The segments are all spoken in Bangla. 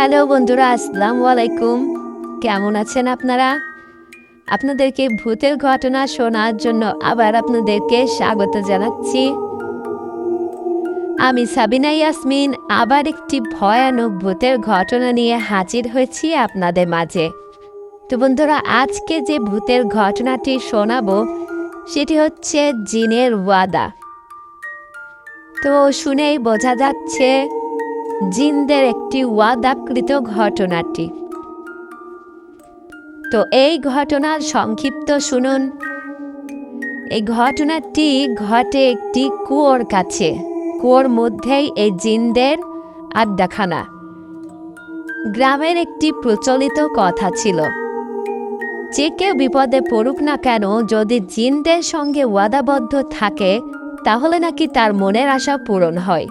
হ্যালো বন্ধুরা, আসসালামু আলাইকুম। কেমন আছেন আপনারা? আপনাদেরকে ভূতের ঘটনা শোনার জন্য আবার আপনাদেরকে স্বাগত জানাচ্ছি। আমি সাবিনা ইয়াসমিন, আবার একটি ভয়ানক ভূতের ঘটনা নিয়ে হাজির হয়েছি আপনাদের মাঝে। তো বন্ধুরা, আজকে যে ভূতের ঘটনাটি শোনাবো, সেটি হচ্ছে জিনের ওয়াদা। তো শুনেই বোঝা যাচ্ছে জিনদের একটি ওয়াদাকৃত ঘটনাটি। তো এই ঘটনার সংক্ষিপ্ত শুনুন। এই ঘটনাটি ঘটে একটি কুয়োর কাছে। কুয়োর মধ্যেই এই জিনদের আড্ডাখানা। গ্রামের একটি প্রচলিত কথা ছিল, যে কেউ বিপদে পড়ুক না কেন, যদি জিনদের সঙ্গে ওয়াদাবদ্ধ থাকে, তাহলে নাকি তার মনের আশা পূরণ হয়।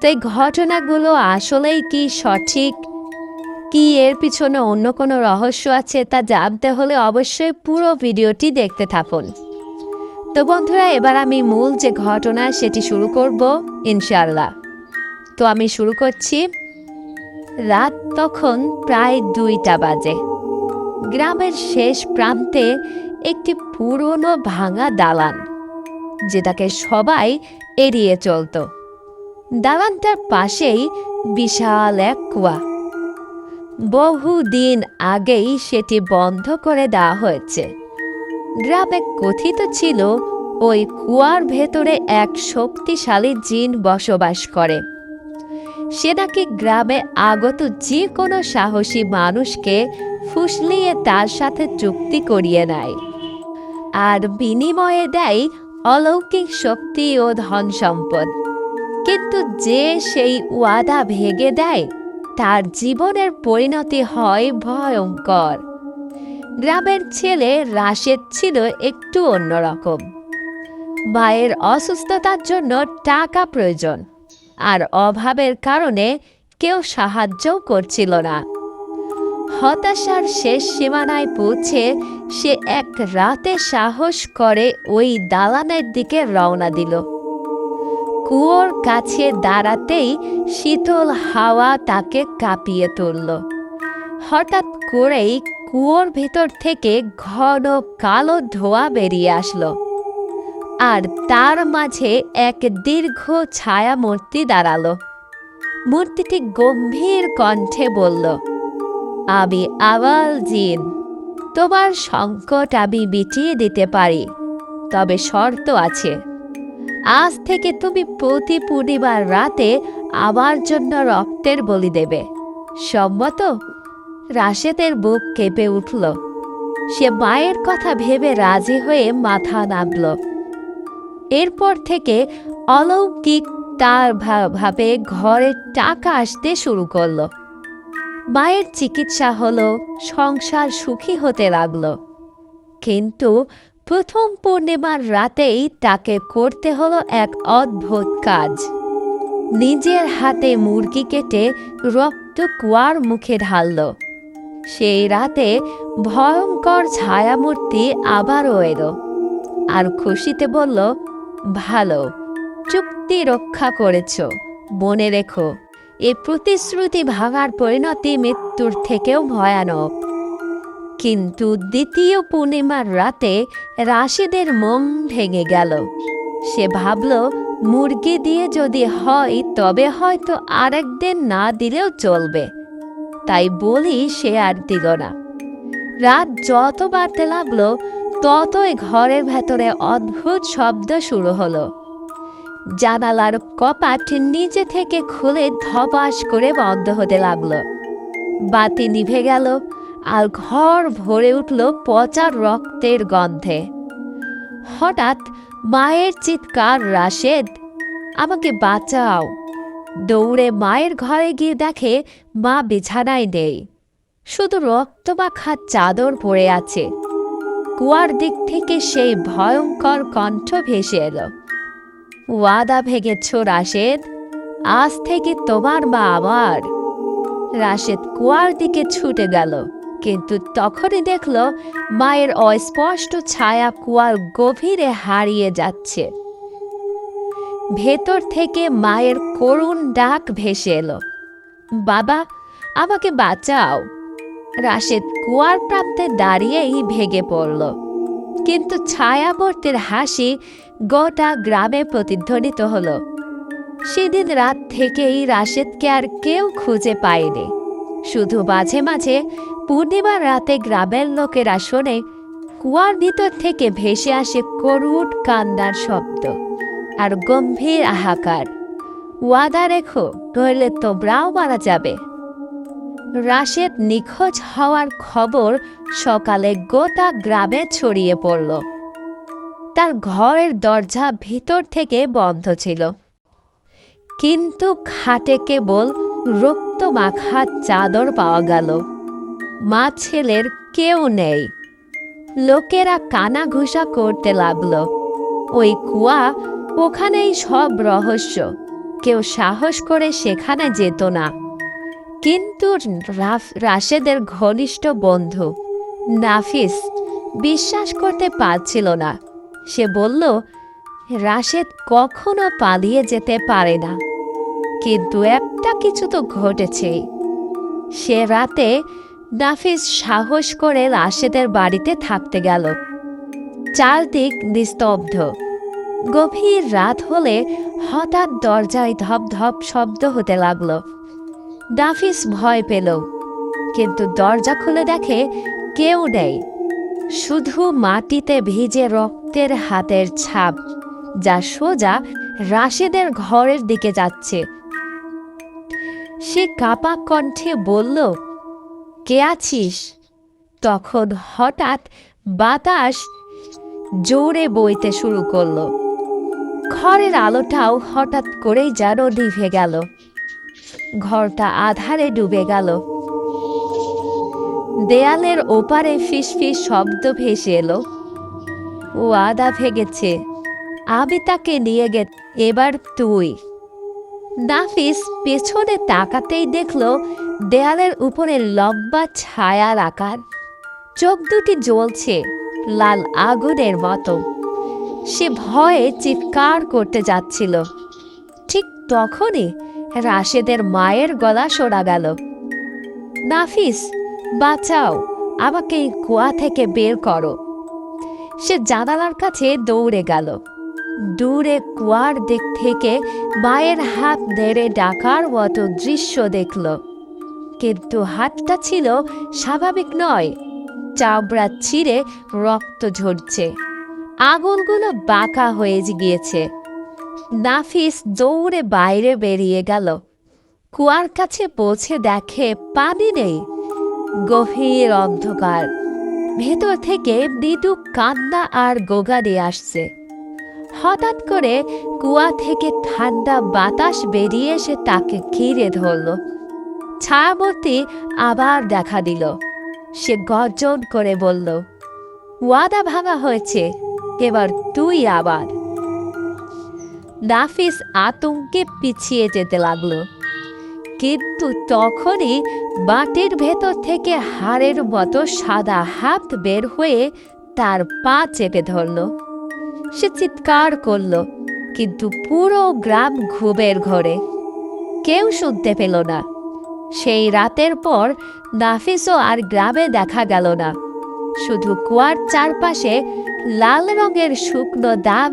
তো এই ঘটনাগুলো আসলেই কি সঠিক? কি এর পিছনে অন্য কোনো রহস্য আছে তা জানতে হলে অবশ্যই পুরো ভিডিওটি দেখতে থাকুন। তো বন্ধুরা, এবার আমি মূল যে ঘটনা সেটি শুরু করব ইনশাল্লাহ তো আমি শুরু করছি। রাত তখন প্রায় দুইটা বাজে। গ্রামের শেষ প্রান্তে একটি পুরনো ভাঙা দালান, যেটাকে সবাই এড়িয়ে চলতো। দালানটার পাশেই বিশাল এক কুয়া। বহুদিন আগেই সেটি বন্ধ করে দেওয়া হয়েছে। গ্রামে কথিত ছিল, ওই কুয়ার ভেতরে এক শক্তিশালী জিন বসবাস করে। সে নাকি গ্রামে আগত যে কোনো সাহসী মানুষকে ফুসলিয়ে তার সাথে চুক্তি করিয়ে নেয় আর বিনিময়ে দেয় অলৌকিক শক্তি ও ধন সম্পদ কিন্তু যে সেই ওয়াদা ভেঙে দেয়, তার জীবনের পরিণতি হয় ভয়ঙ্কর। গ্রামের ছেলে রাশেদ ছিল একটু অন্যরকম। মায়ের অসুস্থতার জন্য টাকা প্রয়োজন আর অভাবের কারণে কেউ সাহায্যও করছিল না। হতাশার শেষ সীমানায় পৌঁছে সে এক রাতে সাহস করে ওই দালানের দিকে রওনা দিল। কুয়োর কাছে দাঁড়াতেই শীতল হাওয়া তাকে কাঁপিয়ে তুলল। হঠাৎ করেই কুয়োর ভেতর থেকে ঘন কালো ধোয়া বেরিয়ে আসলো। আর তার মাঝে এক দীর্ঘ ছায়া মূর্তি দাঁড়াল। মূর্তিটি গম্ভীর কণ্ঠে বলল, আমি আওয়াল জিন। তোমার সংকট আমি মিটিয়ে দিতে পারি, তবে শর্ত আছে। আজ থেকে তুমি প্রতি পূর্ণিমার রাতে আমার জন্য রক্তের বলি দেবে। সম্মত? রাশেদের বুক কেঁপে উঠল। সে মায়ের কথা ভেবে রাজি হয়ে মাথা নামল এরপর থেকে অলৌকিক তার ভাবে ঘরে টাকা আসতে শুরু করল। মায়ের চিকিৎসা হলো, সংসার সুখী হতে লাগল। কিন্তু প্রথম পূর্ণিমার রাতেই তাকে করতে হলো এক অদ্ভুত কাজ। নিজের হাতে মুরগি কেটে রক্ত কুয়ার মুখে ঢালল। সেই রাতে ভয়ঙ্কর ছায়ামূর্তি আবারও এলো আর খুশিতে বলল, ভালো, চুক্তি রক্ষা করেছ, মনে রেখো। এ প্রতিশ্রুতি ভাঙার পরিণতি মৃত্যুর থেকেও ভয়ানক। কিন্তু দ্বিতীয় পূর্ণিমার রাতে রাশিদের মন ভেঙে গেল। সে ভাবল, মুরগি দিয়ে যদি হয়, তবে হয়তো আরেকদিন না দিলেও চলবে। তাই বলি সে আর দিল না। রাত যত বাড়তে লাগল ততই ঘরের ভেতরে অদ্ভুত শব্দ শুরু হলো। জানালার কপাট নিচে থেকে খুলে ধপাস করে বন্ধ হতে লাগল। বাতি নিভে গেল আর ঘর ভরে উঠল পচা রক্তের গন্ধে। হঠাৎ মায়ের চিৎকার, রাশেদ, আমাকে বাঁচাও। দৌড়ে মায়ের ঘরে গিয়ে দেখে মা বিছানায় নেই। শুধু রক্তমাখা চাদর পড়ে আছে। কুয়ার দিক থেকে সেই ভয়ঙ্কর কণ্ঠ ভেসে এলো। ওয়াদা ভেঙেছ রাশেদ। আজ থেকে তোমার মা আমার। রাশেদ কুয়ার দিকে ছুটে গেল। কিন্তু তখনই দেখল মায়ের অস্পষ্ট ছায়া কুয়ার গভীরে হারিয়ে যাচ্ছে। ভেতর থেকে মায়ের করুণ ডাক ভেসে এলো, বাবা, আমাকে বাঁচাও। রাশেদ কুয়ার প্রাপ্তে দাঁড়িয়েই ভেগে পড়ল, কিন্তু ছায়াবর্তের হাসি গোটা গ্রামে প্রতিধ্বনিত হলো। সেদিন রাত থেকেই রাশেদকে আর কেউ খুঁজে পায়নি। শুধু মাঝে মাঝে পূর্ণিমার রাতে গ্রামের লোকেরা শোনে কুয়ার ভিতর থেকে ভেসে আসে করুট কান্নার শব্দ আর গম্ভীর হাহাকার ওয়াদা রেখো, নইলে তোমরাও মারা যাবে। রাশেদ নিখোঁজ হওয়ার খবর সকালে গোটা গ্রামে ছড়িয়ে পড়ল। তার ঘরের দরজা ভিতর থেকে বন্ধ ছিল। কিন্তু খাটে কেবল রক্ত মাখা চাদর পাওয়া গেল। মা ছেলের কেউ নেই। লোকেরা কানা ঘুষা করতে লাগল। ওই কুয়া, ওখানেই সব রহস্য। কেউ সাহস করে সেখানে যেত না। কিন্তু রাশেদের ঘনিষ্ঠ বন্ধু, নাফিস, বিশ্বাস করতে পারছিল না। সে বলল, রাশেদ কখনো পালিয়ে যেতে পারে না। কিন্তু একটা কিছু তো ঘটেছে সে রাতে নাফিস সাহস করে রাশেদের বাড়িতে থাকতে গেল। চারদিক নিস্তব্ধ। গভীর রাত হলে হঠাৎ দরজায় ধপ ধপ শব্দ হতে লাগল। নাফিস ভয় পেল, কিন্তু দরজা খুলে দেখে কেউ নেই। শুধু মাটিতে ভিজে রক্তের হাতের ছাপ, যা সোজা রাশেদের ঘরের দিকে যাচ্ছে। সে কাপা কণ্ঠে বলল, কে আছিস? তখন হঠাৎ বাতাস জোরে বইতে শুরু করল। ঘরের আলোটাও হঠাৎ করেই যেন নিভে গেল। ঘরটা আধারে ডুবে গেল। দেয়ালের ওপারে ফিসফিস শব্দ ভেসে এলো। ও আদা ভেগেছে। আমি তাকে নিয়ে গে এবার তুই নাফিস পেছনে তাকাতেই দেখল দেয়ালের উপরে লম্বা ছায়ার আকার চোখ দুটি জ্বলছে লাল আগুনের মতো। সে ভয়ে চিৎকার করতে যাচ্ছিল। ঠিক তখনই রাশেদের মায়ের গলা শোনা গেল। নাফিস, বাঁচাও, আমাকে এই কুয়া থেকে বের করো। সে জানালার কাছে দৌড়ে গেল। দূরে কুয়ার দিক থেকে মায়ের হাত নেড়ে ডাকার মতো দৃশ্য দেখল। কিন্তু হাতটা ছিল স্বাভাবিক নয়। চাবড়া ছিঁড়ে রক্ত ঝরছে। আঙুলগুলো বাঁকা হয়ে গিয়েছে। নাফিস দৌড়ে বাইরে বেরিয়ে গেল। কুয়ার কাছে পৌঁছে দেখে পানি নেই। গভীর অন্ধকার। ভেতর থেকে মৃদু কান্না আর গোগানি আসছে। হঠাৎ করে কুয়া থেকে ঠান্ডা বাতাস বেরিয়ে এসে তাকে ঘিরে ধরল। ছায়ামূর্তি আবার দেখা দিল। সে গর্জন করে বলল, ওয়াদা ভাঙা হয়েছে, এবার তুই আবার। নাফিস আতঙ্কে পিছিয়ে যেতে লাগল। কিন্তু তখনই বাটির ভেতর থেকে হাড়ের মতো সাদা হাত বের হয়ে তার পা চেপে ধরল। সে চিৎকার করল, কিন্তু পুরো গ্রাম ঘুমের ঘরে। কেউ শুনতে পেল না। সেই রাতের পর নাফিসও আর গ্রামে দেখা গেল না। শুধু কুয়ার চারপাশে লাল রঙের শুকনো দাগ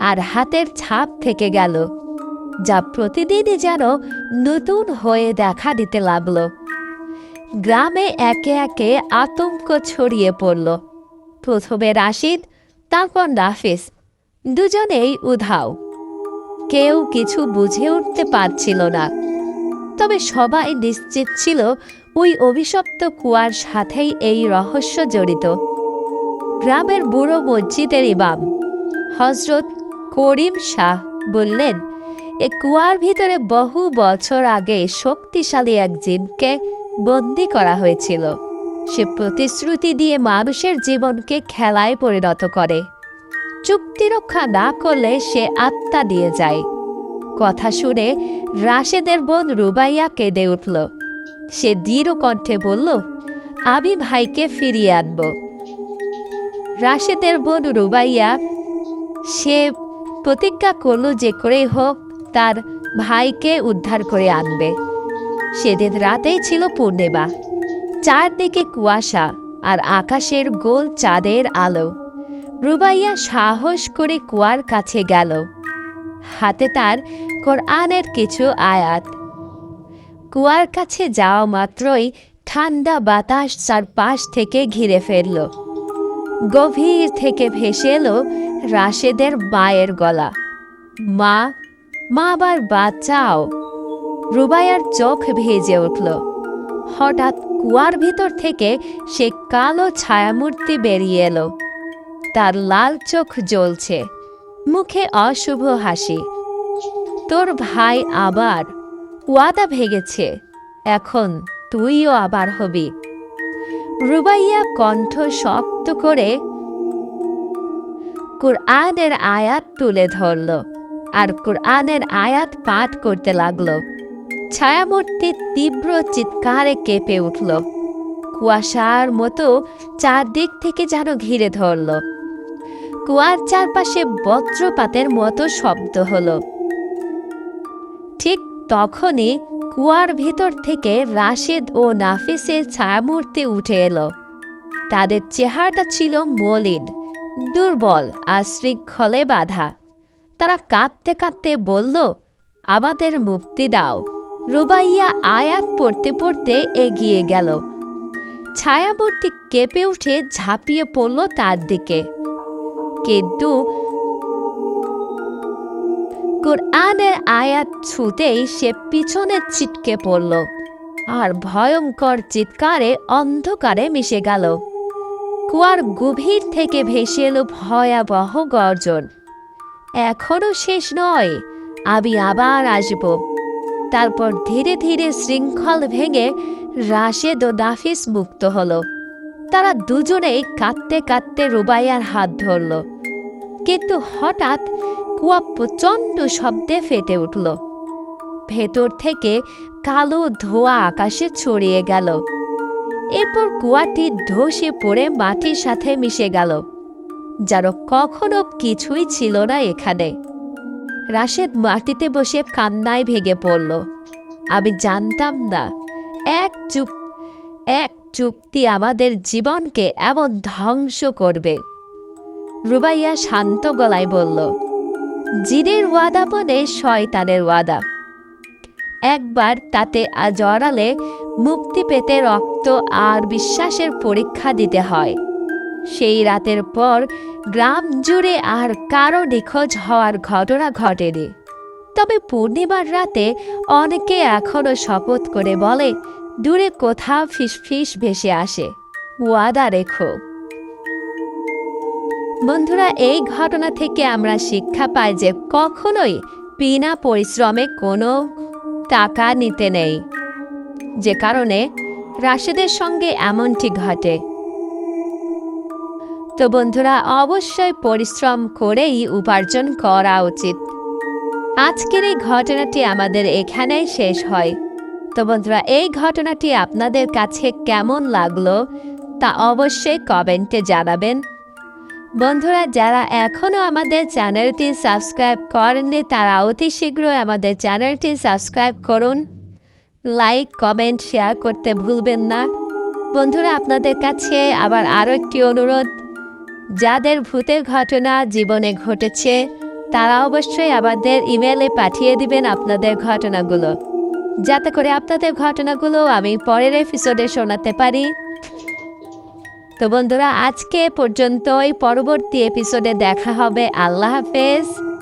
আর হাতের ছাপ থেকে গেল, যা প্রতিদিনই যেন নতুন হয়ে দেখা দিতে লাগল। গ্রামে একে একে আতঙ্ক ছড়িয়ে পড়ল। প্রথমে রাশিদ, তারপর নাফিস। দুজনেই উধাও। কেউ কিছু বুঝে উঠতে পারছিল না। তবে সবাই নিশ্চিত ছিল ওই অভিশপ্ত কুয়ার সাথেই এই রহস্য জড়িত। গ্রামের বুড়ো মসজিদের ইমাম হজরত করিম শাহ বললেন, এ কুয়ার ভিতরে বহু বছর আগে শক্তিশালী এক জিনকে বন্দি করা হয়েছিল। সে প্রতিশ্রুতি দিয়ে মানুষের জীবনকে খেলায় পরিণত করে। চুক্তি রক্ষা না করলে সে আত্মা দিয়ে যায়। কথা শুনে রাশেদের বোন রুবাইয়া কেঁদে উঠল। সে দৃঢ় কণ্ঠে বলল, আমি ভাইকে ফিরিয়ে আনব। রাশেদের বোন রুবাইয়া, সে প্রতিজ্ঞা করল যে করেই হোক, তার ভাইকে উদ্ধার করে আনবে। সেদিন রাতেই ছিল পূর্ণিমা। চারদিকে কুয়াশা আর আকাশের গোল চাঁদের আলো। রুবাইয়া সাহস করে কুয়ার কাছে গেল। হাতে তার কোরআনের কিছু আয়াত। কুয়ার কাছে যাওয়া মাত্রই ঠান্ডা বাতাস চারপাশ থেকে ঘিরে ফেলল। গভীর থেকে ভেসে এলো রাশেদের মায়ের গলা। মা মা আবার বাচ্চাও রুবাইয়ার চোখ ভেজে উঠল। হঠাৎ কুয়ার ভিতর থেকে সে কালো ছায়ামূর্তি বেরিয়ে এলো। তার লাল চোখ জ্বলছে। মুখে অশুভ হাসি। তোর ভাই আবার ওয়াদা ভেঙেছে এখন তুইও আবার হবি। রুবাইয়া কণ্ঠ শক্ত করে কুরআনের আয়াত তুলে ধরল আর কুরআনের আয়াত পাঠ করতে লাগল। ছায়ামূর্তি তীব্র চিৎকারে কেঁপে উঠল। কুয়াশার মতো চারদিক থেকে যেন ঘিরে ধরল। কুয়ার চারপাশে বজ্রপাতের মতো শব্দ হলো। ঠিক তখনই কুয়ার ভিতর থেকে রাশেদ ও নাফিসের ছায়ামূর্তি উঠে এলো। তাদের চেহারাটা ছিল মলিন, দুর্বল আর শৃঙ্খলে বাঁধা। তারা কাঁদতে কাঁদতে বলল, আমাদের মুক্তি দাও। রুবাইয়া আয়াত পড়তে পড়তে এগিয়ে গেল। ছায়ামূর্তি কেঁপে উঠে ঝাঁপিয়ে পড়ল তার দিকে। কিন্তু কোরআনের আয়াত ছুতেই সে পিছনে ছিটকে পড়ল আর ভয়ঙ্কর চিৎকারে অন্ধকারে মিশে গেল। কুয়ার গভীর থেকে ভেসে এলো ভয়াবহ গর্জন। এখনও শেষ নয়, আমি আবার আসব। তারপর ধীরে ধীরে শৃঙ্খল ভেঙে রাশেদ ও নাফিস মুক্ত হলো। তারা দুজনেই কাঁদতে কাঁদতে রুবাইয়ার হাত ধরল। কিন্তু হঠাৎ কুয়া প্রচণ্ড শব্দে ফেটে উঠল। ভেতর থেকে কালো ধোয়া আকাশে ছড়িয়ে গেল। এরপর কুয়াটি ধসে পড়ে মাটির সাথে মিশে গেল, যেন কখনো কিছুই ছিল না এখানে। রাশেদ মাটিতে বসে কান্নায় ভেঙে পড়ল। আমি জানতাম না, এক চুপ, এক চুক্তি আমাদের জীবনকে এমন ধ্বংস করবে। রুবাইয়া শান্ত গলায় বলল জিনের ওয়াদা মানে শয়তানের ওয়াদা। একবার তাতে জড়ালে মুক্তি পেতে রক্ত আর বিশ্বাসের পরীক্ষা দিতে হয়। সেই রাতের পর গ্রাম জুড়ে আর কারও নিখোঁজ হওয়ার ঘটনা ঘটেনি। তবে পূর্ণিমার রাতে অনেকে এখনও শপথ করে বলে দূরে কোথাও ফিসফিস ভেসে আসে। ওয়াদা রেখো। বন্ধুরা, এই ঘটনা থেকে আমরা শিক্ষা পাই যে কখনোই বিনা পরিশ্রমে কোনো টাকা নিতে নেই। যে কারণে রাশেদের সঙ্গে এমনটি ঘটে। তো বন্ধুরা, অবশ্যই পরিশ্রম করেই উপার্জন করা উচিত। আজকের এই ঘটনাটি আমাদের এখানেই শেষ হয়। তো বন্ধুরা, এই ঘটনাটি আপনাদের কাছে কেমন লাগল তা অবশ্যই কমেন্টে জানাবেন। বন্ধুরা, যারা এখনও আমাদের চ্যানেলটি সাবস্ক্রাইব করেননি, তারা অতি শীঘ্রই আমাদের চ্যানেলটি সাবস্ক্রাইব করুন। লাইক, কমেন্ট, শেয়ার করতে ভুলবেন না। বন্ধুরা, আপনাদের কাছে আবার আরও একটি অনুরোধ। যাদের ভূতের ঘটনা জীবনে ঘটেছে, তারা অবশ্যই আমাদের ইমেলে পাঠিয়ে দিবেন আপনাদের ঘটনাগুলো। যাতে করে আপনাদের ঘটনাগুলো আমি পরের এপিসোডে শোনাতে পারি। তো বন্ধুরা, আজকে পর্যন্তই। পরবর্তী এপিসোডে দেখা হবে। আল্লাহ হাফেজ।